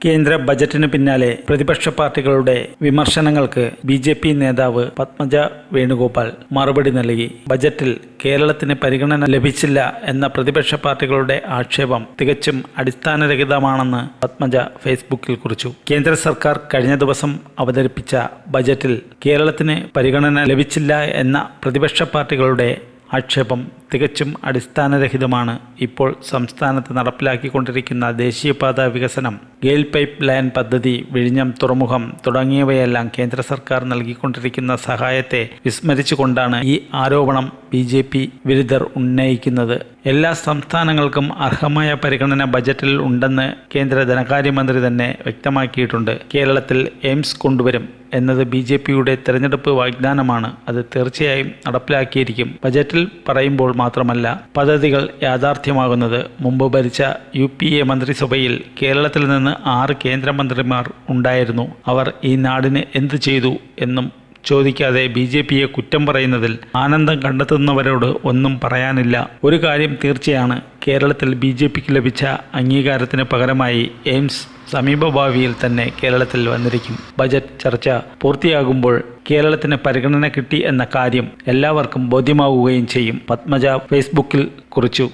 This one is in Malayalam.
കേന്ദ്ര ബജറ്റിന് പിന്നാലെ പ്രതിപക്ഷ പാർട്ടികളുടെ വിമർശനങ്ങൾക്ക് ബി ജെ പി നേതാവ് പത്മജ വേണുഗോപാൽ മറുപടി നൽകി. ബജറ്റിൽ കേരളത്തിന് പരിഗണന ലഭിച്ചില്ല എന്ന പ്രതിപക്ഷ പാർട്ടികളുടെ ആക്ഷേപം തികച്ചും അടിസ്ഥാനരഹിതമാണെന്ന് പത്മജ ഫേസ്ബുക്കിൽ കുറിച്ചു. കേന്ദ്ര സർക്കാർ കഴിഞ്ഞ ദിവസം അവതരിപ്പിച്ച ബജറ്റിൽ കേരളത്തിന് പരിഗണന ലഭിച്ചില്ല എന്ന പ്രതിപക്ഷ പാർട്ടികളുടെ ആക്ഷേപം തികച്ചും അടിസ്ഥാനരഹിതമാണ് ഇപ്പോൾ സംസ്ഥാനത്ത് നടപ്പിലാക്കിക്കൊണ്ടിരിക്കുന്ന ദേശീയപാത വികസനം ഗെയിൽ പൈപ്പ് ലൈൻ പദ്ധതി വിഴിഞ്ഞം തുറമുഖം തുടങ്ങിയവയെല്ലാം കേന്ദ്ര സർക്കാർ നൽകിക്കൊണ്ടിരിക്കുന്ന സഹായത്തെ വിസ്മരിച്ചുകൊണ്ടാണ് ഈ ആരോപണം ബി ജെ പി വിരുദ്ധർ ഉന്നയിക്കുന്നത്. എല്ലാ സംസ്ഥാനങ്ങൾക്കും അർഹമായ പരിഗണന ബജറ്റിൽ ഉണ്ടെന്ന് കേന്ദ്ര ധനകാര്യമന്ത്രി തന്നെ വ്യക്തമാക്കിയിട്ടുണ്ട്. കേരളത്തിൽ എയിംസ് കൊണ്ടുവരും എന്നത് ബി ജെ പിയുടെ തെരഞ്ഞെടുപ്പ് വാഗ്ദാനമാണ്. അത് തീർച്ചയായും നടപ്പിലാക്കിയിരിക്കും. ബജറ്റിൽ പറയുമ്പോൾ മാത്രമല്ല പദ്ധതികൾ യാഥാർത്ഥ്യമാകുന്നത് മുമ്പ് ഭരിച്ച യു പി എ മന്ത്രിസഭയിൽ കേരളത്തിൽ നിന്ന് ആറ് കേന്ദ്രമന്ത്രിമാർ ഉണ്ടായിരുന്നു. അവർ ഈ നാടിന് എന്തു ചെയ്തു എന്നും ചോദിക്കാതെ ബി ജെ പിയെ കുറ്റം പറയുന്നതിൽ ആനന്ദം കണ്ടെത്തുന്നവരോട് ഒന്നും പറയാനില്ല. ഒരു കാര്യം തീർച്ചയാണ് കേരളത്തിൽ ബി ജെ പിക്ക് ലഭിച്ച അംഗീകാരത്തിന് പകരമായി എയിംസ് സമീപഭാവിയിൽ തന്നെ കേരളത്തിൽ വന്നിരിക്കും. ബജറ്റ് ചർച്ച പൂർത്തിയാകുമ്പോൾ കേരളത്തിന് പരിഗണന കിട്ടി എന്ന കാര്യം എല്ലാവർക്കും ബോധ്യമാവുകയും ചെയ്യും. പത്മജ ഫേസ്ബുക്കിൽ കുറിച്ചു.